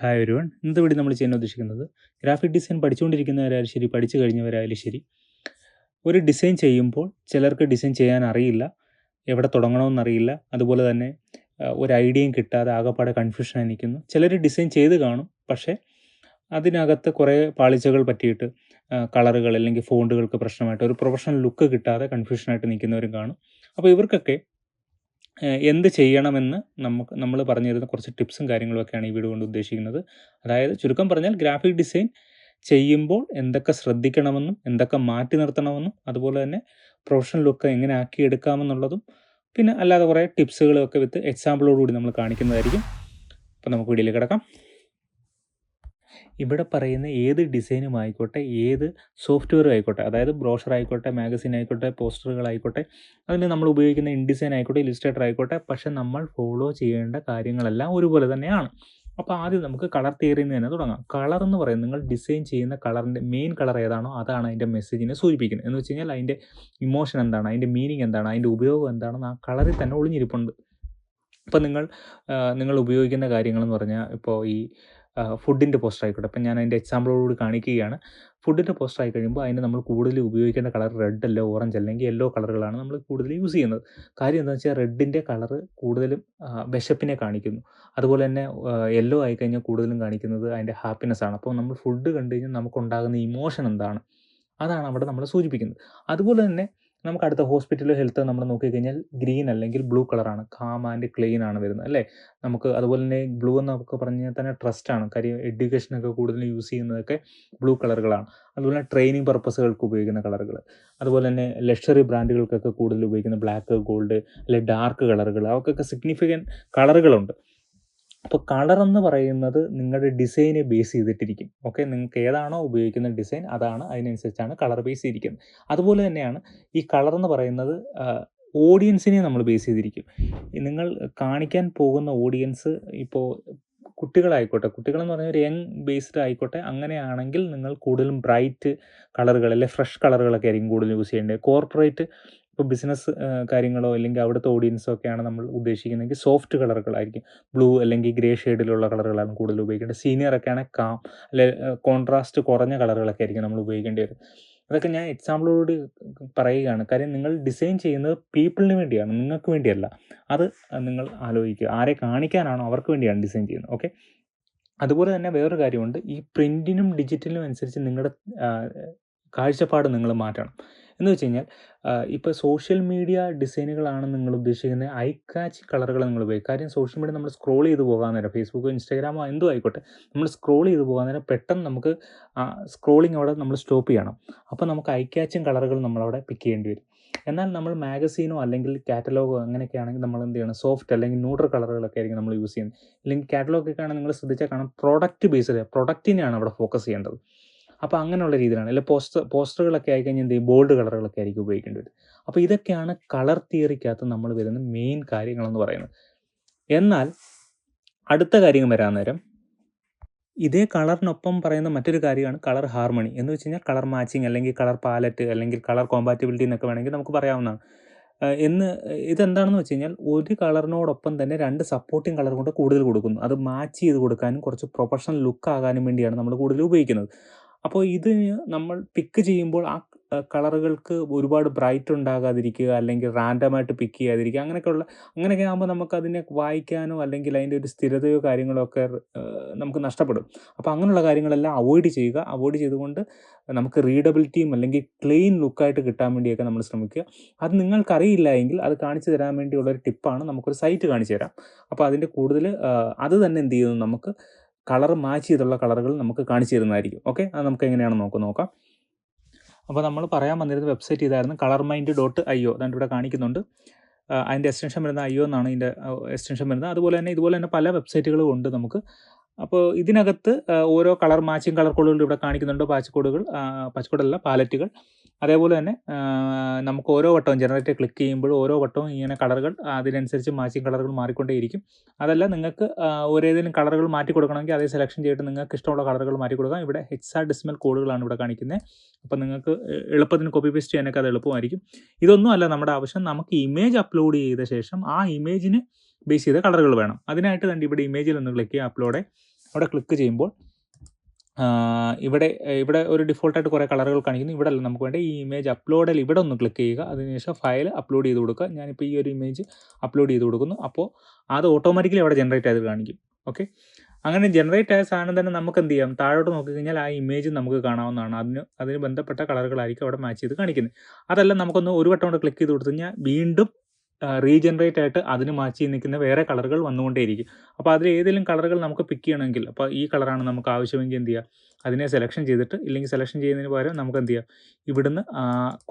Hi ഒരുവൺ ഇന്നത്തെ video നമ്മൾ ചെയ്യാൻ ഉദ്ദേശിക്കുന്നത് ഗ്രാഫിക് ഡിസൈൻ പഠിച്ചുകൊണ്ടിരിക്കുന്നവരായാലും ശരി പഠിച്ചു കഴിഞ്ഞവരായാലും ശരി ഒരു ഡിസൈൻ ചെയ്യുമ്പോൾ ചിലർക്ക് ഡിസൈൻ ചെയ്യാൻ അറിയില്ല എവിടെ തുടങ്ങണമെന്നറിയില്ല അതുപോലെ തന്നെ ഒരു ഐഡിയയും കിട്ടാതെ ആകെപ്പാടെ കൺഫ്യൂഷനായി നിൽക്കുന്നു. ചിലർ ഡിസൈൻ ചെയ്ത് കാണും പക്ഷേ അതിനകത്ത് കുറേ പാളിച്ചകൾ പറ്റിയിട്ട് കളറുകൾ അല്ലെങ്കിൽ ഫോണ്ടുകൾക്ക് പ്രശ്നമായിട്ട് ഒരു പ്രൊഫഷണൽ ലുക്ക് കിട്ടാതെ കൺഫ്യൂഷനായിട്ട് നിൽക്കുന്നവരും കാണും. അപ്പോൾ ഇവർക്കൊക്കെ എന്ത് ചെയ്യണമെന്ന് നമുക്ക് നമ്മൾ പറഞ്ഞു തരുന്ന കുറച്ച് ടിപ്സും കാര്യങ്ങളുമൊക്കെയാണ് ഈ വീഡിയോ കൊണ്ട് ഉദ്ദേശിക്കുന്നത്. അതായത് ചുരുക്കം പറഞ്ഞാൽ ഗ്രാഫിക് ഡിസൈൻ ചെയ്യുമ്പോൾ എന്തൊക്കെ ശ്രദ്ധിക്കണമെന്നും എന്തൊക്കെ മാറ്റി നിർത്തണമെന്നും അതുപോലെ തന്നെ പ്രൊഫഷണൽ ലുക്ക് എങ്ങനെ ആക്കിയെടുക്കാമെന്നുള്ളതും പിന്നെ അല്ലാതെ കുറേ ടിപ്സുകളൊക്കെ വിത്ത് എക്സാമ്പിളോടുകൂടി നമ്മൾ കാണിക്കുന്നതായിരിക്കും. അപ്പോൾ നമുക്ക് വീഡിയോയിൽ കിടക്കാം. ഇവിടെ പറയുന്ന ഏത് ഡിസൈനും ആയിക്കോട്ടെ ഏത് സോഫ്റ്റ്വെയറും ആയിക്കോട്ടെ അതായത് ബ്രോഷർ ആയിക്കോട്ടെ മാഗസിൻ ആയിക്കോട്ടെ പോസ്റ്ററുകളായിക്കോട്ടെ അതിന് നമ്മൾ ഉപയോഗിക്കുന്ന ഇൻഡിസൈൻ ആയിക്കോട്ടെ ഇലിസ്ട്രേറ്റർ ആയിക്കോട്ടെ പക്ഷേ നമ്മൾ ഫോളോ ചെയ്യേണ്ട കാര്യങ്ങളെല്ലാം ഒരുപോലെ തന്നെയാണ്. അപ്പോൾ ആദ്യം നമുക്ക് കളർ തിയറിയിൽ തന്നെ തുടങ്ങാം. കളർ എന്ന് പറയുന്നത് നിങ്ങൾ ഡിസൈൻ ചെയ്യുന്ന കളറിന്റെ മെയിൻ കളർ ഏതാണോ അതാണ് അതിന്റെ മെസ്സേജിനെ സൂചിപ്പിക്കുന്നത്. എന്ന് വെച്ച് കഴിഞ്ഞാൽ അതിന്റെ ഇമോഷൻ എന്താണ് അതിന്റെ മീനിങ് എന്താണ് അതിന്റെ ഉപയോഗം എന്താണെന്ന് ആ കളറിൽ തന്നെ ഒളിഞ്ഞിരിപ്പുണ്ട്. ഇപ്പോൾ നിങ്ങൾ നിങ്ങൾ ഉപയോഗിക്കുന്ന കാര്യങ്ങളെന്ന് പറഞ്ഞാൽ ഇപ്പോൾ ഈ ഫുഡിന്റെ പോസ്റ്റർ ആയിക്കോട്ടെ. അപ്പം ഞാൻ അതിന്റെ എക്സാമ്പിളോട് കാണിക്കുകയാണ്. ഫുഡിന്റെ പോസ്റ്റർ ആയി കഴിയുമ്പോൾ അതിന് നമ്മൾ കൂടുതൽ ഉപയോഗിക്കേണ്ട കളർ റെഡ് അല്ല ഓറഞ്ച് അല്ലെങ്കിൽ യെല്ലോ കളറുകളാണ് നമ്മൾ കൂടുതൽ യൂസ് ചെയ്യുന്നത്. കാര്യം എന്താണെന്ന് വെച്ചാൽ റെഡിന്റെ കളർ കൂടുതലും വിശപ്പിനെ കാണിക്കുന്നു. അതുപോലെ തന്നെ യെല്ലോ ആയി കഴിഞ്ഞാൽ കൂടുതലും കാണിക്കുന്നത് അതിന്റെ ഹാപ്പിനെസ് ആണ്. അപ്പോൾ നമ്മൾ ഫുഡ് കണ്ടു കഴിഞ്ഞാൽ നമുക്കുണ്ടാകുന്ന ഇമോഷൻ എന്താണ്? അതാണ് അവിടെ നമ്മൾ സൂചിപ്പിക്കുന്നത്. അതുപോലെ തന്നെ നമുക്ക് അടുത്ത ഹോസ്പിറ്റൽ ഹെൽത്ത് നമ്മൾ നോക്കിക്കഴിഞ്ഞാൽ ഗ്രീൻ അല്ലെങ്കിൽ ബ്ലൂ കളറാണ് കാം ആൻഡ് ക്ലീൻ ആണ് വരുന്നത് അല്ലേ? നമുക്ക് അതുപോലെ തന്നെ ബ്ലൂ എന്നൊക്കെ പറഞ്ഞാൽ തന്നെ ട്രസ്റ്റ് ആണ്. കാര്യം എഡ്യൂക്കേഷനൊക്കെ കൂടുതൽ യൂസ് ചെയ്യുന്നതൊക്കെ ബ്ലൂ കളറുകളാണ് അതുപോലെ തന്നെ ട്രെയിനിങ് പർപ്പസുകൾക്ക് ഉപയോഗിക്കുന്ന കളറുകൾ അതുപോലെ തന്നെ ലക്ഷറി ബ്രാൻഡുകൾക്കൊക്കെ കൂടുതൽ ഉപയോഗിക്കുന്ന ബ്ലാക്ക് ഗോൾഡ് അല്ലെ ഡാർക്ക് കളറുകൾ അവർക്കൊക്കെ സിഗ്നിഫിക്കന്റ് കളറുകളുണ്ട് അപ്പോൾ കളർ എന്ന് പറയുന്നത് നിങ്ങളുടെ ഡിസൈനെ ബേസ് ചെയ്തിട്ടിരിക്കും. ഓക്കെ നിങ്ങൾക്ക് ഏതാണോ ഉപയോഗിക്കുന്ന ഡിസൈൻ അതാണ് അതിനനുസരിച്ചാണ് കളർ ബേസ് ചെയ്തിരിക്കുന്നത്. അതുപോലെ തന്നെയാണ് ഈ കളർ എന്ന് പറയുന്നത് ഓഡിയൻസിനെ നമ്മൾ ബേസ് ചെയ്തിരിക്കും. നിങ്ങൾ കാണിക്കാൻ പോകുന്ന ഓഡിയൻസ് ഇപ്പോൾ കുട്ടികളായിക്കോട്ടെ കുട്ടികളെന്ന് പറഞ്ഞാൽ ഒരു യങ് ബേസ്ഡ് ആയിക്കോട്ടെ അങ്ങനെയാണെങ്കിൽ നിങ്ങൾ കൂടുതലും ബ്രൈറ്റ് കളറുകൾ അല്ലെങ്കിൽ ഫ്രഷ് കളറുകളൊക്കെ ആയിരിക്കും കൂടുതൽ യൂസ് ചെയ്യേണ്ടത്. കോർപ്പറേറ്റ് ഇപ്പോൾ ബിസിനസ് കാര്യങ്ങളോ അല്ലെങ്കിൽ അവിടുത്തെ ഓഡിയൻസോ ഒക്കെയാണ് നമ്മൾ ഉദ്ദേശിക്കുന്നതെങ്കിൽ സോഫ്റ്റ് കളറുകളായിരിക്കും ബ്ലൂ അല്ലെങ്കിൽ ഗ്രേ ഷെയ്ഡിലുള്ള കളറുകളാണ് കൂടുതൽ ഉപയോഗിക്കേണ്ടത്. സീനിയർ ഒക്കെ ആണെങ്കിൽ കാം അല്ലെ കോൺട്രാസ്റ്റ് കുറഞ്ഞ കളറുകളൊക്കെ ആയിരിക്കും നമ്മൾ ഉപയോഗിക്കേണ്ടി വരും. അതൊക്കെ ഞാൻ എക്സാമ്പിളോട് പറയുകയാണ്. കാര്യം നിങ്ങൾ ഡിസൈൻ ചെയ്യുന്നത് പീപ്പിളിന് വേണ്ടിയാണ് നിങ്ങൾക്ക് വേണ്ടിയല്ല. അത് നിങ്ങൾ ആലോചിക്കുക. ആരെ കാണിക്കാനാണോ അവർക്ക് വേണ്ടിയാണ് ഡിസൈൻ ചെയ്യുന്നത്. ഓക്കെ അതുപോലെ തന്നെ വേറൊരു കാര്യമുണ്ട്. ഈ പ്രിന്റിനും ഡിജിറ്റലിനും അനുസരിച്ച് നിങ്ങളുടെ കാഴ്ചപ്പാട് നിങ്ങൾ മാറ്റണം. എന്ന് വെച്ച് കഴിഞ്ഞാൽ ഇപ്പോൾ സോഷ്യൽ മീഡിയ ഡിസൈനുകളാണ് നിങ്ങൾ ഉദ്ദേശിക്കുന്നത്. ഐ കാച്ച് കളറുകൾ നിങ്ങൾ ഉപയോഗിക്കും കാര്യം സോഷ്യൽ മീഡിയ നമ്മൾ സ്ക്രോൾ ചെയ്ത് പോകാൻ നേരം ഫേസ്ബുക്കോ ഇൻസ്റ്റാഗ്രാമോ എന്തോ ആയിക്കോട്ടെ നമ്മൾ സ്ക്രോൾ ചെയ്ത് പോകാൻ നേരം പെട്ടെന്ന് നമുക്ക് ആ സ്ക്രോളിങ് അവിടെ നമ്മൾ സ്റ്റോപ്പ് ചെയ്യണം. അപ്പോൾ നമുക്ക് ഐ കാച്ചും കളറുകൾ നമ്മളവിടെ പിക്ക് ചെയ്യേണ്ടി വരും. എന്നാൽ നമ്മൾ മാഗസീനോ അല്ലെങ്കിൽ കാറ്റലോഗോ അങ്ങനെയൊക്കെ ആണെങ്കിൽ നമ്മൾ എന്ത് ചെയ്യണം? സോഫ്റ്റ് അല്ലെങ്കിൽ ന്യൂട്രൽ കളറുകളൊക്കെ ആയിരിക്കും നമ്മൾ യൂസ് ചെയ്യുന്നത്. അല്ലെങ്കിൽ കാറ്റലോഗൊക്കെ ആണെങ്കിൽ നിങ്ങൾ ശ്രദ്ധിച്ചാൽ കാണാം പ്രോഡക്റ്റ് ബേസ്ഡ് പ്രൊഡക്റ്റിനെയാണ് അവിടെ ഫോക്കസ് ചെയ്യേണ്ടത്. അപ്പോൾ അങ്ങനെയുള്ള രീതിയിലാണ്. അല്ലെങ്കിൽ പോസ്റ്റർ പോസ്റ്ററുകളൊക്കെ ആയിക്കഴിഞ്ഞാൽ എന്ത് ബോൾഡ് കളറുകളൊക്കെ ആയിരിക്കും ഉപയോഗിക്കേണ്ടി വരും അപ്പോൾ ഇതൊക്കെയാണ് കളർ തിയറിക്കകത്ത് നമ്മൾ വരുന്ന മെയിൻ കാര്യങ്ങളെന്ന് പറയുന്നത്. എന്നാൽ അടുത്ത കാര്യം വരാൻ നേരം. ഇതേ കളറിനൊപ്പം പറയുന്ന മറ്റൊരു കാര്യമാണ് കളർ ഹാർമണി എന്ന് വെച്ച് കഴിഞ്ഞാൽ കളർ മാച്ചിങ് അല്ലെങ്കിൽ കളർ പാലറ്റ് അല്ലെങ്കിൽ കളർ കോമ്പാറ്റബിലിറ്റി എന്നൊക്കെ വേണമെങ്കിൽ നമുക്ക് പറയാവുന്നതാണ്. എന്ന് ഇതെന്താണെന്ന് വെച്ച് കഴിഞ്ഞാൽ ഒരു കളറിനോടൊപ്പം തന്നെ രണ്ട് സപ്പോർട്ടിങ് കളർ കൊണ്ട് കൂടുതൽ കൊടുക്കുന്നു. അത് മാച്ച് ചെയ്ത് കൊടുക്കാനും കുറച്ച് പ്രൊഫഷണൽ ലുക്ക് ആകാനും വേണ്ടിയാണ് നമ്മൾ കൂടുതൽ ഉപയോഗിക്കുന്നത്. അപ്പോൾ ഇത് നമ്മൾ പിക്ക് ചെയ്യുമ്പോൾ ആ കളറുകൾക്ക് ഒരുപാട് ബ്രൈറ്റ് ഉണ്ടാകാതിരിക്കുക അല്ലെങ്കിൽ റാൻഡമായിട്ട് പിക്ക് ചെയ്യാതിരിക്കുക അങ്ങനെയൊക്കെയുള്ള അങ്ങനെയൊക്കെ ആകുമ്പോൾ നമുക്ക് അതിനെ വായിക്കാനോ അല്ലെങ്കിൽ അതിന്റെ ഒരു സ്ഥിരതയോ കാര്യങ്ങളോ ഒക്കെ നമുക്ക് നഷ്ടപ്പെടും. അപ്പോൾ അങ്ങനെയുള്ള കാര്യങ്ങളെല്ലാം അവോയ്ഡ് ചെയ്യുക. അവോയ്ഡ് ചെയ്തുകൊണ്ട് നമുക്ക് റീഡബിലിറ്റിയും അല്ലെങ്കിൽ ക്ലീൻ ലുക്കായിട്ട് കിട്ടാൻ വേണ്ടിയൊക്കെ നമ്മൾ ശ്രമിക്കുക. അത് നിങ്ങൾക്കറിയില്ല എങ്കിൽ അത് കാണിച്ചു തരാൻ വേണ്ടിയുള്ള ഒരു ടിപ്പാണ് നമുക്കൊരു സൈറ്റ് കാണിച്ചു തരാം. അപ്പോൾ അതിന്റെ കൂടുതൽ അത് തന്നെ എന്ത് ചെയ്യുന്നു നമുക്ക് കളർ മാച്ച് ചെയ്തുള്ള കളറുകൾ നമുക്ക് കാണിച്ചു തരുന്നതായിരിക്കും. ഓക്കെ? അത് നമുക്ക് എങ്ങനെയാണെന്ന് നോക്കാം നോക്കാം. അപ്പോൾ നമ്മൾ പറയാൻ വന്നിരുന്ന വെബ്സൈറ്റ് ഇതായിരുന്നു colour mind dot I O. അതാണ്ട് ഇവിടെ കാണിക്കുന്നുണ്ട്. അതിന്റെ എക്സ്റ്റൻഷൻ വരുന്ന ഐ ഒ എന്നാണ് ഇതിന്റെ എക്സ്റ്റൻഷൻ വരുന്നത്. അതുപോലെ തന്നെ ഇതുപോലെ തന്നെ പല വെബ്സൈറ്റുകളും ഉണ്ട് നമുക്ക്. അപ്പോൾ ഇതിനകത്ത് ഓരോ കളർ മാച്ചിങ് കളർ കോഡുകൾ ഇവിടെ കാണിക്കുന്നുണ്ട്. പാച്ച് കോഡുകൾ പാച്ച് കോഡല്ല പാലറ്റുകൾ. അതേപോലെ തന്നെ നമുക്ക് ഓരോ വട്ടവും ജനറേറ്റർ ക്ലിക്ക് ചെയ്യുമ്പോഴും ഓരോ വട്ടവും ഇങ്ങനെ കളറുകൾ അതിനനുസരിച്ച് മാച്ചിങ് കളറുകൾ മാറിക്കൊണ്ടേയിരിക്കും. അതല്ല നിങ്ങൾക്ക് ഒരേതെങ്കിലും കളറുകൾ മാറ്റി കൊടുക്കണമെങ്കിൽ അതേ സെലക്ഷൻ ചെയ്തിട്ട് നിങ്ങൾക്ക് ഇഷ്ടമുള്ള കളറുകൾ മാറ്റി കൊടുക്കാം. ഇവിടെ ഹെക്സാ ഡെസിമൽ കോഡുകളാണ് ഇവിടെ കാണിക്കുന്നത്. അപ്പോൾ നിങ്ങൾക്ക് എളുപ്പത്തിന് കോപ്പി പേസ്റ്റ് ചെയ്യാനൊക്കെ അത് എളുപ്പമായിരിക്കും. ഇതൊന്നും അല്ല നമ്മുടെ ആവശ്യം. നമുക്ക് ഇമേജ് അപ്ലോഡ് ചെയ്ത ശേഷം ആ ഇമേജിന് ബേസ് ചെയ്ത കളറുകൾ വേണം. അതിനായിട്ട് തന്നെ ഇവിടെ ഇമേജിൽ ഒന്ന് ക്ലിക്ക് ചെയ്യുക അപ്ലോഡ് അവിടെ ക്ലിക്ക് ചെയ്യുമ്പോൾ ഇവിടെ ഇവിടെ ഒരു ഡിഫോൾട്ടായിട്ട് കുറേ കളറുകൾ കാണിക്കുന്നു. ഇവിടെ അല്ല നമുക്ക് വേണ്ട ഈ ഇമേജ് അപ്ലോഡിൽ ഇവിടെ ഒന്ന് ക്ലിക്ക് ചെയ്യുക. അതിനുശേഷം ഫയൽ അപ്ലോഡ് ചെയ്ത് കൊടുക്കുക. ഞാനിപ്പോൾ ഈ ഒരു ഇമേജ് അപ്ലോഡ് ചെയ്ത് കൊടുക്കുന്നു. അപ്പോൾ അത് ഓട്ടോമാറ്റിക്കലി അവിടെ ജനറേറ്റ് ചെയ്ത് കാണിക്കും. ഓക്കെ അങ്ങനെ ജനറേറ്റ് ആയ സാധനം തന്നെ നമുക്ക് എന്ത് ചെയ്യാം? താഴോട്ട് നോക്കിക്കഴിഞ്ഞാൽ ആ ഇമേജ് നമുക്ക് കാണാവുന്നതാണ്. അതിന് അതിന് ബന്ധപ്പെട്ട കളറുകളായിരിക്കും അവിടെ മാച്ച് ചെയ്ത് കാണിക്കുന്നത്. അതല്ല നമുക്കൊന്ന് ഒരു വട്ടം കൊണ്ട് ക്ലിക്ക് ചെയ്ത് കൊടുത്തു കഴിഞ്ഞാൽ വീണ്ടും റീജനറേറ്റ് ആയിട്ട് അതിന് മാച്ച് ചെയ്ത് നിൽക്കുന്ന വേറെ കളറുകൾ വന്നുകൊണ്ടേയിരിക്കും. അപ്പോൾ അതിൽ ഏതെങ്കിലും കളറുകൾ നമുക്ക് പിക്ക് ചെയ്യണമെങ്കിൽ അപ്പോൾ ഈ കളറാണ് നമുക്ക് ആവശ്യമെങ്കിൽ എന്ത് ചെയ്യുക അതിനെ സെലക്ഷൻ ചെയ്തിട്ട് ഇല്ലെങ്കിൽ സെലക്ഷൻ ചെയ്യുന്നതിന് പകരം നമുക്ക് എന്ത് ചെയ്യാം? ഇവിടുന്ന്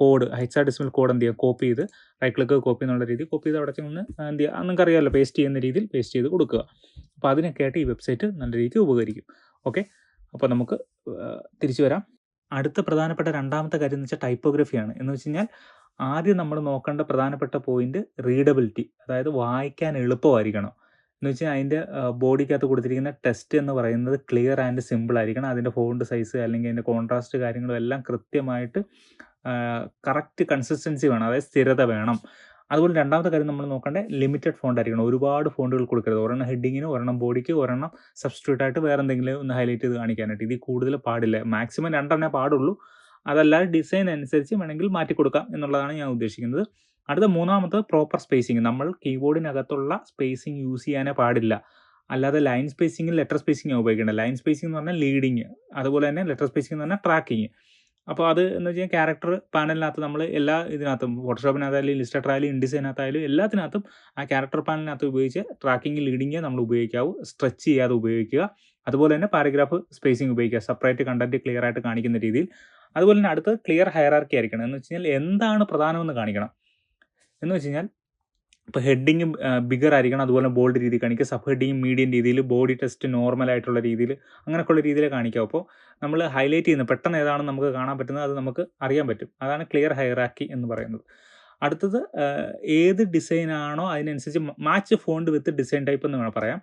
കോഡ് ഹെക്സാഡെസിമൽ കോഡ് എന്ത് ചെയ്യാം? കോപ്പി ചെയ്ത് റൈറ്റ് ക്ലിക്ക് കോപ്പി എന്നുള്ള രീതിയിൽ കോപ്പി ചെയ്ത് അവിടെ ചെന്ന് എന്ത് ചെയ്യുക നിങ്ങൾക്ക് അറിയാമല്ലോ പേസ്റ്റ് ചെയ്യുന്ന രീതിയിൽ പേസ്റ്റ് ചെയ്ത് കൊടുക്കുക. അപ്പോൾ അതിനൊക്കെ ആയിട്ട് ഈ വെബ്സൈറ്റ് നല്ല രീതിക്ക് ഉപകരിക്കും. ഓക്കെ അപ്പോൾ നമുക്ക് തിരിച്ചു വരാം. അടുത്ത പ്രധാനപ്പെട്ട രണ്ടാമത്തെ കാര്യം എന്ന് വെച്ചാൽ ടൈപ്പോഗ്രഫിയാണ് എന്ന് വെച്ച് കഴിഞ്ഞാൽ ആദ്യം നമ്മൾ നോക്കേണ്ട പ്രധാനപ്പെട്ട പോയിന്റ് റീഡബിലിറ്റി അതായത് വായിക്കാൻ എളുപ്പമായിരിക്കണം. എന്ന് വെച്ചാൽ അതിന്റെ ബോഡിക്കകത്ത് കൊടുത്തിരിക്കുന്ന ടെസ്റ്റ് എന്ന് പറയുന്നത് ക്ലിയർ ആൻഡ് സിമ്പിൾ ആയിരിക്കണം. അതിന്റെ ഫോണ്ട് സൈസ് അല്ലെങ്കിൽ അതിന്റെ കോൺട്രാസ്റ്റ് കാര്യങ്ങളും എല്ലാം കൃത്യമായിട്ട് കറക്റ്റ് കൺസിസ്റ്റൻസി വേണം. അതായത് സ്ഥിരത വേണം. അതുപോലെ രണ്ടാമത്തെ കാര്യം നമ്മൾ നോക്കേണ്ടത് ലിമിറ്റഡ് ഫോണ്ട് ആയിരിക്കണം. ഒരുപാട് ഫോണ്ടുകൾ കൊടുക്കരുത്. ഒരെണ്ണം ഹെഡിങ്ങിന് ഒരെണ്ണം ബോഡിക്ക് ഒരെണ്ണം സബ്സ്റ്റിറ്റ്യൂട്ട് ആയിട്ട് വേറെ എന്തെങ്കിലും ഒന്ന് ഹൈലൈറ്റ് ചെയ്ത് കാണിക്കാനായിട്ട്. ഇതിൽ കൂടുതൽ പാടില്ല. മാക്സിമം രണ്ടെണ്ണേ പാടുള്ളൂ. അതല്ലാതെ ഡിസൈൻ അനുസരിച്ച് വേണമെങ്കിൽ മാറ്റി കൊടുക്കാം എന്നുള്ളതാണ് ഞാൻ ഉദ്ദേശിക്കുന്നത്. അടുത്ത മൂന്നാമത്തത് പ്രോപ്പർ സ്പേസിങ് നമ്മൾ കീബോർഡിനകത്തുള്ള സ്പേസിങ് യൂസ് ചെയ്യാനേ പാടില്ല. അല്ലാതെ ലൈൻ സ്പേസിങ്ങും ലെറ്റർ സ്പേസിങ്ങും ഉപയോഗിക്കേണ്ടത്. ലൈൻ സ്പേസിംഗ് എന്ന് പറഞ്ഞാൽ ലീഡിങ് അതുപോലെ തന്നെ ലെറ്റർ സ്പേസിംഗ് എന്ന് പറഞ്ഞാൽ ട്രാക്കിങ് അപ്പോൾ അത് എന്ന് വെച്ചാൽ ക്യാരക്ടർ പാനലിനകത്ത് നമ്മൾ എല്ലാ ഇതിനകത്തും ഫോട്ടോഷോപ്പിനകത്തായാലും ആയാലും ഇൻഡിസൈനകത്തായാലും എല്ലാത്തിനകത്തും ആ ക്യാരക്ടർ പാനലിനകത്ത് ഉപയോഗിച്ച് ട്രാക്കിംഗ് ലീഡിങ് നമ്മൾ ഉപയോഗിക്കാവൂ. സ്ട്രെച്ച് ചെയ്യാതെ ഉപയോഗിക്കുക. അതുപോലെ തന്നെ പാരഗ്രാഫ് സ്പേസിംഗ് ഉപയോഗിക്കുക. സെപ്പറേറ്റ് കണ്ടന്റ് ക്ലിയർ ആയിട്ട് കാണിക്കുന്ന രീതിയിൽ. അതുപോലെ തന്നെ അടുത്തത് ക്ലിയർ ഹയറാർക്കി ആയിരിക്കണം. എന്ന് വെച്ച് കഴിഞ്ഞാൽ എന്താണ് പ്രധാനമെന്ന് കാണിക്കണം. എന്ന് വെച്ച് കഴിഞ്ഞാൽ ഇപ്പോൾ ഹെഡിങ് ബിഗർ ആയിരിക്കണം. അതുപോലെ ബോൾഡ് രീതിയിൽ കാണിക്കുക. സബ് ഹെഡിങ് മീഡിയം രീതിയിൽ ബോഡി ടെസ്റ്റ് നോർമൽ ആയിട്ടുള്ള രീതിയിൽ അങ്ങനെയൊക്കെയുള്ള രീതിയിൽ കാണിക്കുക. അപ്പോൾ നമ്മൾ ഹൈലൈറ്റ് ചെയ്യുന്ന പെട്ടെന്ന് ഏതാണെന്ന് നമുക്ക് കാണാൻ പറ്റുന്നത്? അത് നമുക്ക് അറിയാൻ പറ്റും. അതാണ് ക്ലിയർ ഹയറാക്കി എന്ന് പറയുന്നത്. അടുത്തത് ഏത് ഡിസൈനാണോ അതിനനുസരിച്ച് match font with design type എന്ന് വേണം പറയാം.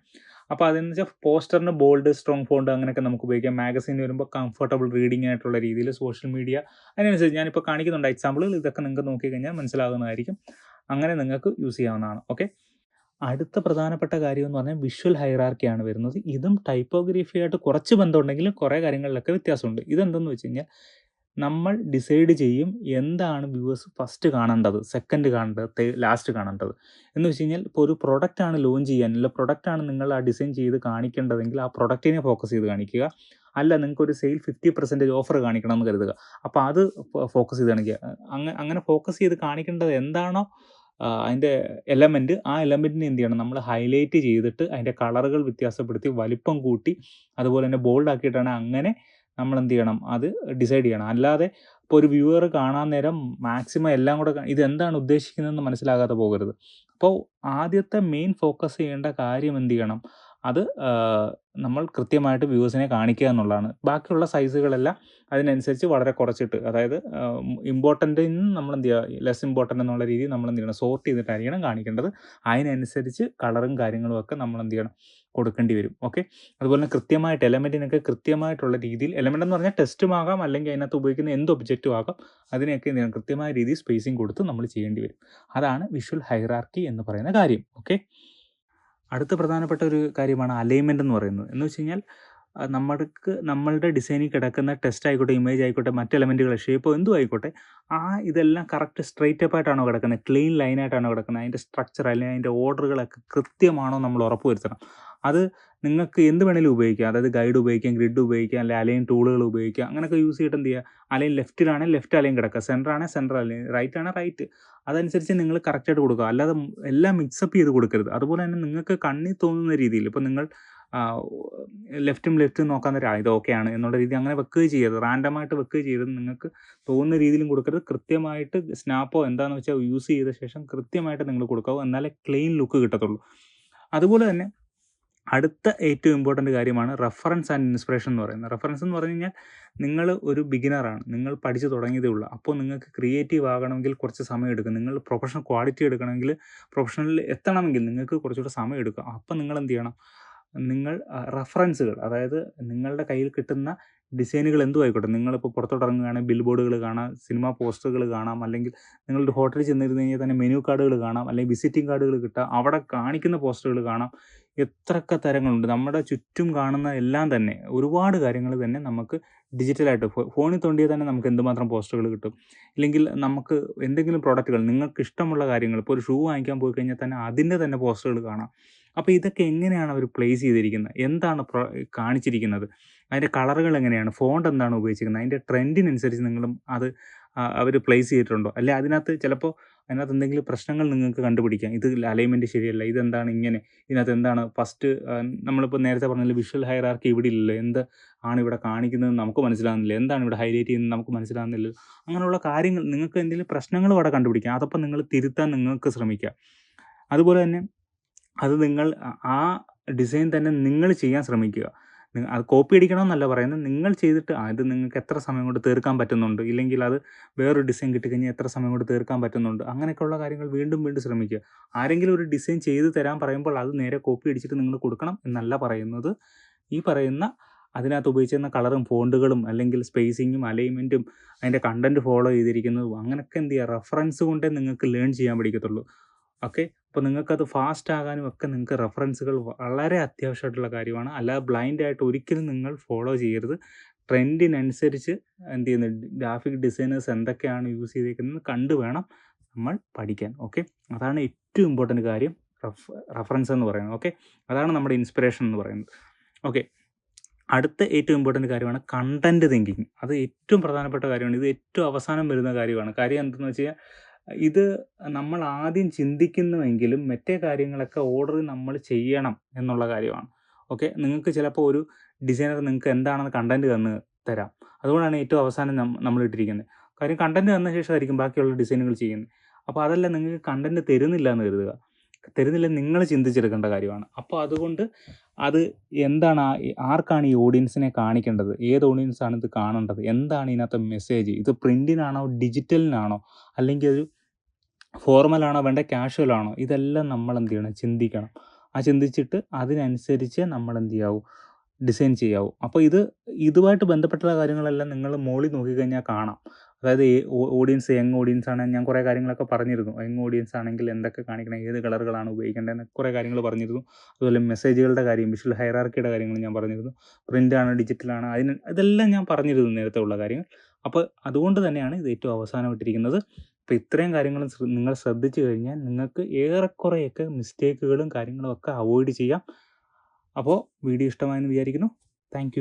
അപ്പോൾ അതെന്ന് വെച്ചാൽ പോസ്റ്ററിന് ബോൾഡ് സ്ട്രോങ് ഫോണ്ട് അങ്ങനെയൊക്കെ നമുക്ക് ഉപയോഗിക്കാം. മാഗസീൻ വരുമ്പോൾ കംഫർട്ടബിൾ റീഡിംഗ് ആയിട്ടുള്ള രീതിയിൽ സോഷ്യൽ മീഡിയ അതിനനുസരിച്ച് ഞാനിപ്പോൾ കാണിക്കുന്നുണ്ട് എക്സാമ്പിളുകൾ ഇതൊക്കെ നിങ്ങൾക്ക് നോക്കിക്കഴിഞ്ഞാൽ മനസ്സിലാകുന്നതായിരിക്കും. അങ്ങനെ നിങ്ങൾക്ക് യൂസ് ചെയ്യാവുന്നതാണ്. ഓക്കെ അടുത്ത പ്രധാനപ്പെട്ട കാര്യം എന്ന് പറഞ്ഞാൽ വിഷ്വൽ ഹൈറാർക്കിയാണ് വരുന്നത്. ഇതും ടൈപ്പോഗ്രഫിയായിട്ട് കുറച്ച് ബന്ധമുണ്ടെങ്കിലും കുറേ കാര്യങ്ങളിലൊക്കെ വ്യത്യാസമുണ്ട്. ഇതെന്തെന്ന് വെച്ച് കഴിഞ്ഞാൽ നമ്മൾ ഡിസൈഡ് ചെയ്യും എന്താണ് വ്യൂവേഴ്സ് ഫസ്റ്റ് കാണേണ്ടത് സെക്കൻഡ് കാണേണ്ടത് ലാസ്റ്റ് കാണേണ്ടത്. എന്ന് വെച്ച് കഴിഞ്ഞാൽ ഇപ്പോൾ ഒരു പ്രൊഡക്റ്റാണ് ലോഞ്ച് ചെയ്യാൻ അല്ല പ്രൊഡക്റ്റാണ് നിങ്ങൾ ആ ഡിസൈൻ ചെയ്ത് കാണിക്കേണ്ടതെങ്കിൽ ആ പ്രൊഡക്റ്റിനെ ഫോക്കസ് ചെയ്ത് കാണിക്കുക. അല്ല നിങ്ങൾക്ക് ഒരു സെയിൽ ഫിഫ്റ്റി പെർസെന്റേജ് ഓഫർ കാണിക്കണം എന്ന് കരുതുക. അപ്പോൾ അത് ഫോക്കസ് ചെയ്ത് കാണിക്കുക. അങ്ങനെ അങ്ങനെ ഫോക്കസ് ചെയ്ത് കാണിക്കേണ്ടത് എന്താണോ അതിന്റെ എലമെന്റ് ആ എലമെന്റിനെ എന്ത് ചെയ്യണം? നമ്മൾ ഹൈലൈറ്റ് ചെയ്തിട്ട് അതിന്റെ കളറുകൾ വ്യത്യാസപ്പെടുത്തി വലിപ്പം കൂട്ടി അതുപോലെ തന്നെ ബോൾഡ് ആക്കിയിട്ടാണ് അങ്ങനെ നമ്മൾ എന്ത് ചെയ്യണം അത് ഡിസൈഡ് ചെയ്യണം. അല്ലാതെ ഇപ്പോൾ ഒരു വ്യൂവർ കാണാൻ നേരം മാക്സിമം എല്ലാം കൂടെ ഇതെന്താണ് ഉദ്ദേശിക്കുന്നതെന്ന് മനസ്സിലാകാതെ പോകരുത്. അപ്പോൾ ആദ്യത്തെ മെയിൻ ഫോക്കസ് ചെയ്യേണ്ട കാര്യം എന്ത് ചെയ്യണം അത് നമ്മൾ കൃത്യമായിട്ട് വ്യൂവേഴ്സിനെ കാണിക്കുക എന്നുള്ളതാണ്. ബാക്കിയുള്ള സൈസുകളെല്ലാം അതിനനുസരിച്ച് വളരെ കുറച്ചിട്ട് അതായത് ഇമ്പോർട്ടന്റിൽ നിന്ന് നമ്മൾ എന്ത് ചെയ്യുക ലെസ് ഇമ്പോർട്ടന്റ് എന്നുള്ള രീതിയിൽ നമ്മൾ എന്ത് ചെയ്യണം സോർട്ട് ചെയ്തിട്ടായിരിക്കണം കാണിക്കേണ്ടത്. അതിനനുസരിച്ച് കളറും കാര്യങ്ങളും ഒക്കെ നമ്മൾ എന്ത് ചെയ്യണം കൊടുക്കേണ്ടി വരും. ഓക്കെ അതുപോലെ തന്നെ കൃത്യമായിട്ട് എലമെന്റിനൊക്കെ കൃത്യമായിട്ടുള്ള രീതിയിൽ എലമെന്റ് എന്ന് പറഞ്ഞാൽ ടെസ്റ്റും ആകാം അല്ലെങ്കിൽ അതിനകത്ത് ഉപയോഗിക്കുന്ന എന്ത് ഒബ്ജക്റ്റും ആകാം അതിനെയൊക്കെ കൃത്യമായ രീതിയിൽ സ്പേസിങ് കൊടുത്ത് നമ്മൾ ചെയ്യേണ്ടി വരും. അതാണ് വിഷ്വൽ ഹൈറാർക്കി എന്ന് പറയുന്ന കാര്യം. ഓക്കെ അടുത്ത പ്രധാനപ്പെട്ട ഒരു കാര്യമാണ് അലൈൻമെന്റ് എന്ന് പറയുന്നത്. എന്ന് വെച്ച് കഴിഞ്ഞാൽ നമ്മൾക്ക് നമ്മളുടെ ഡിസൈനിൽ കിടക്കുന്ന ടെസ്റ്റ് ആയിക്കോട്ടെ ഇമേജ് ആയിക്കോട്ടെ മറ്റ് എലമെന്റുകൾ ഷേപ്പോ എന്തും ആയിക്കോട്ടെ ആ ഇതെല്ലാം കറക്റ്റ് സ്ട്രെയിറ്റ് അപ്പ് ആയിട്ടാണോ കിടക്കുന്നത്? ക്ലീൻ ലൈനായിട്ടാണോ കിടക്കുന്നത്? അതിന്റെ സ്ട്രക്ചർ അല്ലെങ്കിൽ അതിന്റെ ഓർഡറുകളൊക്കെ കൃത്യമാണോ നമ്മൾ ഉറപ്പ് വരുത്തണം. അത് നിങ്ങൾക്ക് എന്ത് വേണേലും ഉപയോഗിക്കാം. അതായത് ഗൈഡ് ഉപയോഗിക്കാം ഗ്രിഡ് ഉപയോഗിക്കാം അല്ലെങ്കിൽ അലൈൻ ടൂളുകൾ ഉപയോഗിക്കാം. അങ്ങനെയൊക്കെ യൂസ് ചെയ്തിട്ട് എന്ത് ചെയ്യുക? അലൈൻ ലെഫ്റ്റിലാണെങ്കിൽ ലെഫ്റ്റ് അലൈൻ കിടക്കുക. സെന്റർ ആണെങ്കിൽ സെന്റർ അലൈൻ റൈറ്റ് ആണെങ്കിൽ റൈറ്റ് അതനുസരിച്ച് നിങ്ങൾ കറക്റ്റായിട്ട് കൊടുക്കുക. അല്ലാതെ എല്ലാം മിക്സപ്പ് ചെയ്ത് കൊടുക്കരുത്. അതുപോലെ തന്നെ നിങ്ങൾക്ക് കണ്ണിൽ തോന്നുന്ന രീതിയിൽ ഇപ്പോൾ നിങ്ങൾ ലെഫ്റ്റും ലെഫ്റ്റും നോക്കാൻ തരാം ഇതൊക്കെയാണ് എന്നുള്ള രീതി അങ്ങനെ വെക്കുകയും ചെയ്യരുത്. റാൻഡമായിട്ട് വെക്കുകയും ചെയ്യരുത്. നിങ്ങൾക്ക് തോന്നുന്ന രീതിയിലും കൊടുക്കരുത്. കൃത്യമായിട്ട് സ്നാപ്പോ എന്താണെന്ന് വെച്ചാൽ യൂസ് ചെയ്ത ശേഷം കൃത്യമായിട്ട് നിങ്ങൾ കൊടുക്കാവൂ. എന്നാലേ ക്ലീൻ ലുക്ക് കിട്ടത്തുള്ളൂ. അതുപോലെ തന്നെ അടുത്ത ഏറ്റവും ഇമ്പോർട്ടന്റ് കാര്യമാണ് റെഫറൻസ് ആൻഡ് ഇൻസ്പിറേഷൻ എന്ന് പറയുന്നത്. റെഫറൻസ് എന്ന് പറഞ്ഞു കഴിഞ്ഞാൽ നിങ്ങൾ ഒരു ബിഗിനറാണ് നിങ്ങൾ പഠിച്ചു തുടങ്ങിയതേ ഉള്ളൂ. അപ്പോൾ നിങ്ങൾക്ക് ക്രിയേറ്റീവ് ആകണമെങ്കിൽ കുറച്ച് സമയം എടുക്കും. നിങ്ങൾ പ്രൊഫഷണൽ ക്വാളിറ്റി എടുക്കണമെങ്കിൽ പ്രൊഫഷണലിൽ എത്തണമെങ്കിൽ നിങ്ങൾക്ക് കുറച്ചുകൂടെ സമയം എടുക്കും. അപ്പോൾ നിങ്ങൾ എന്ത് ചെയ്യണം? നിങ്ങൾ റഫറൻസുകൾ അതായത് നിങ്ങളുടെ കയ്യിൽ കിട്ടുന്ന ഡിസൈനുകൾ എന്തും ആയിക്കോട്ടെ നിങ്ങളിപ്പോൾ പുറത്തോട്ട് ഇറങ്ങുകയാണെങ്കിൽ ബിൽ ബോർഡുകൾ കാണാം സിനിമ പോസ്റ്ററുകൾ കാണാം അല്ലെങ്കിൽ നിങ്ങളൊരു ഹോട്ടലിൽ ചെന്നിരുന്നു കഴിഞ്ഞാൽ തന്നെ മെനു കാർഡുകൾ കാണാം അല്ലെങ്കിൽ വിസിറ്റിംഗ് കാർഡുകൾ കിട്ടാം അവിടെ കാണിക്കുന്ന പോസ്റ്ററുകൾ കാണാം. എത്രയൊക്കെ തരങ്ങളുണ്ട്. നമ്മുടെ ചുറ്റും കാണുന്ന എല്ലാം തന്നെ ഒരുപാട് കാര്യങ്ങൾ തന്നെ നമുക്ക് ഡിജിറ്റലായിട്ട് ഫോണിൽ തോണ്ടിയാൽ തന്നെ നമുക്ക് എന്തുമാത്രം പോസ്റ്ററുകൾ കിട്ടും. ഇല്ലെങ്കിൽ നമുക്ക് എന്തെങ്കിലും പ്രോഡക്റ്റുകൾ നിങ്ങൾക്ക് ഇഷ്ടമുള്ള കാര്യങ്ങൾ ഇപ്പോൾ ഒരു ഷൂ വാങ്ങിക്കാൻ പോയി കഴിഞ്ഞാൽ തന്നെ അതിന്റെ തന്നെ പോസ്റ്ററുകൾ കാണാം. അപ്പോൾ ഇതൊക്കെ എങ്ങനെയാണ് അവർ പ്ലേസ് ചെയ്തിരിക്കുന്നത്? എന്താണ് കാണിച്ചിരിക്കുന്നത്? അതിന്റെ കളറുകൾ എങ്ങനെയാണ്? ഫോണ്ട് എന്താണ് ഉപയോഗിച്ചിരിക്കുന്നത്? അതിന്റെ ട്രെൻഡിനനുസരിച്ച് നിങ്ങളും അത് അവർ പ്ലേസ് ചെയ്തിട്ടുണ്ടോ? അല്ലെ അതിനകത്ത് ചിലപ്പോൾ അതിനകത്ത് എന്തെങ്കിലും പ്രശ്നങ്ങൾ നിങ്ങൾക്ക് കണ്ടുപിടിക്കാം. ഇത് അലൈൻമെന്റ് ശരിയല്ല. ഇതെന്താണ് ഇങ്ങനെ? ഇതിനകത്ത് എന്താണ്? ഫസ്റ്റ് നമ്മളിപ്പോൾ നേരത്തെ പറഞ്ഞാൽ വിഷ്വൽ ഹയറാർക്കി ഇവിടെ ഇല്ലല്ലോ. എന്ത് ആണ് ഇവിടെ കാണിക്കുന്നത് നമുക്ക് മനസ്സിലാകുന്നില്ല എന്താണ് ഇവിടെ ഹൈലൈറ്റ് ചെയ്യുന്നത് നമുക്ക് മനസ്സിലാകുന്നില്ല അങ്ങനെയുള്ള കാര്യങ്ങൾ നിങ്ങൾക്ക് എന്തെങ്കിലും പ്രശ്നങ്ങൾ അവിടെ കണ്ടുപിടിക്കാം. അതപ്പോൾ നിങ്ങൾ തിരുത്താൻ നിങ്ങൾക്ക് ശ്രമിക്കുക അതുപോലെ തന്നെ അത് നിങ്ങൾ ആ ഡിസൈൻ തന്നെ നിങ്ങൾ ചെയ്യാൻ ശ്രമിക്കുക. അത് കോപ്പി അടിക്കണമെന്നല്ല പറയുന്നത്. നിങ്ങൾ ചെയ്തിട്ട് ഇത് നിങ്ങൾക്ക് എത്ര സമയം കൊണ്ട് തീർക്കാൻ പറ്റുന്നുണ്ട്? ഇല്ലെങ്കിൽ അത് വേറൊരു ഡിസൈൻ കിട്ടിക്കഴിഞ്ഞാൽ എത്ര സമയം കൊണ്ട് തീർക്കാൻ പറ്റുന്നുണ്ട്? അങ്ങനെയൊക്കെയുള്ള കാര്യങ്ങൾ വീണ്ടും വീണ്ടും ശ്രമിക്കുക. ആരെങ്കിലും ഒരു ഡിസൈൻ ചെയ്ത് തരാൻ പറയുമ്പോൾ അത് നേരെ കോപ്പി അടിച്ചിട്ട് നിങ്ങൾ കൊടുക്കണം എന്നല്ല പറയുന്നത്. ഈ പറയുന്ന അതിനകത്ത് ഉപയോഗിച്ചിരുന്ന കളറും ഫോണ്ടുകളും അല്ലെങ്കിൽ സ്പേസിങ്ങും അലൈൻമെന്റും അതിന്റെ കണ്ടന്റ് ഫോളോ ചെയ്തിരിക്കുന്നതും അങ്ങനെയൊക്കെ എന്ത് ചെയ്യുക? റെഫറൻസ് കൊണ്ടേ നിങ്ങൾക്ക് ലേൺ ചെയ്യാൻ പഠിക്കത്തുള്ളൂ. ഓക്കെ? അപ്പോൾ നിങ്ങൾക്കത് ഫാസ്റ്റ് ആകാനും ഒക്കെ നിങ്ങൾക്ക് റെഫറൻസുകൾ വളരെ അത്യാവശ്യമായിട്ടുള്ള കാര്യമാണ്. അല്ലാതെ ബ്ലൈൻഡ് ആയിട്ട് ഒരിക്കലും നിങ്ങൾ ഫോളോ ചെയ്യരുത്. ട്രെൻഡിനനുസരിച്ച് എന്ത് ചെയ്യുന്നു? ഗ്രാഫിക് ഡിസൈനേഴ്സ് എന്തൊക്കെയാണ് യൂസ് ചെയ്തേക്കുന്നത് കണ്ടു വേണം നമ്മൾ പഠിക്കാൻ. ഓക്കെ? അതാണ് ഏറ്റവും ഇമ്പോർട്ടന്റ് കാര്യം. റഫ് റെഫറൻസ് എന്ന് പറയുന്നത്. ഓക്കെ? അതാണ് നമ്മുടെ ഇൻസ്പിറേഷൻ എന്ന് പറയുന്നത്. ഓക്കെ? അടുത്ത ഏറ്റവും ഇമ്പോർട്ടന്റ് കാര്യമാണ് കണ്ടന്റ് തിങ്കിങ് അത് ഏറ്റവും പ്രധാനപ്പെട്ട കാര്യമാണ്. ഇത് ഏറ്റവും അവസാനം വരുന്ന കാര്യമാണ്. കാര്യം എന്തെന്ന് വെച്ച് കഴിഞ്ഞാൽ ഇത് നമ്മൾ ആദ്യം ചിന്തിക്കുന്നുവെങ്കിലും മറ്റേ കാര്യങ്ങളൊക്കെ ഓർഡർ നമ്മൾ ചെയ്യണം എന്നുള്ള കാര്യമാണ്. ഓക്കെ നിങ്ങൾക്ക് ചിലപ്പോൾ ഒരു ഡിസൈനർ നിങ്ങൾക്ക് എന്താണെന്ന് കണ്ടന്റ് തന്ന് തരാം. അതുകൊണ്ടാണ് ഏറ്റവും അവസാനം നമ്മൾ ഇട്ടിരിക്കുന്നത് കാര്യം കണ്ടന്റ് തന്ന ശേഷമായിരിക്കും ബാക്കിയുള്ള ഡിസൈനുകൾ ചെയ്യുന്നത്. അപ്പോൾ അതല്ല നിങ്ങൾക്ക് കണ്ടന്റ് തരുന്നില്ല എന്ന് കരുതുക. തരുന്നില്ല നിങ്ങൾ ചിന്തിച്ചെടുക്കേണ്ട കാര്യമാണ്. അപ്പോൾ അതുകൊണ്ട് അത് എന്താണ് ആർക്കാണ് ഈ ഓഡിയൻസിനെ കാണിക്കേണ്ടത്? ഏത് ഓഡിയൻസാണ് ഇത് കാണേണ്ടത്? എന്താണ് ഇതിനകത്ത് മെസ്സേജ് ഇത് പ്രിന്റിനാണോ ഡിജിറ്റലിനാണോ അല്ലെങ്കിൽ ഒരു ഫോർമലാണോ വേണ്ട ക്യാഷ്വലാണോ ഇതെല്ലാം നമ്മൾ എന്ത് ചെയ്യണം? ചിന്തിക്കണം. ആ ചിന്തിച്ചിട്ട് അതിനനുസരിച്ച് നമ്മൾ എന്ത് ചെയ്യാവും? ഡിസൈൻ ചെയ്യാവും. അപ്പോൾ ഇത് ഇതുമായിട്ട് ബന്ധപ്പെട്ടുള്ള കാര്യങ്ങളെല്ലാം നിങ്ങൾ മോളിൽ നോക്കിക്കഴിഞ്ഞാൽ കാണാം. അതായത് ഓഡിയൻസ് യങ് ഓഡിയൻസ് ആണ്. ഞാൻ കുറേ കാര്യങ്ങളൊക്കെ പറഞ്ഞിരുന്നു. യങ് ഓഡിയൻസ് ആണെങ്കിൽ എന്തൊക്കെ കാണിക്കണം ഏത് കളറുകളാണ് ഉപയോഗിക്കേണ്ടതെന്ന് കുറേ കാര്യങ്ങൾ പറഞ്ഞിരുന്നു. അതുപോലെ മെസ്സേജുകളുടെ കാര്യം വിഷ്വൽ ഹൈറാർക്കിയുടെ കാര്യങ്ങൾ ഞാൻ പറഞ്ഞിരുന്നു. പ്രിന്റ് ആണ് ഡിജിറ്റലാണ് അതിന് ഇതെല്ലാം ഞാൻ പറഞ്ഞിരുന്നു നേരത്തെ ഉള്ള കാര്യങ്ങൾ. അപ്പോൾ അതുകൊണ്ട് തന്നെയാണ് ഇത് ഏറ്റവും അവസാനമായിട്ടിരിക്കുന്നത്. അപ്പോൾ ഇത്രയും കാര്യങ്ങൾ നിങ്ങൾ ശ്രദ്ധിച്ചു കഴിഞ്ഞാൽ നിങ്ങൾക്ക് ഏറെക്കുറെയൊക്കെ മിസ്റ്റേക്കുകളും കാര്യങ്ങളും ഒക്കെ അവോയ്ഡ് ചെയ്യാം. അപ്പോൾ വീഡിയോ ഇഷ്ടമായെന്ന് വിചാരിക്കുന്നു. താങ്ക്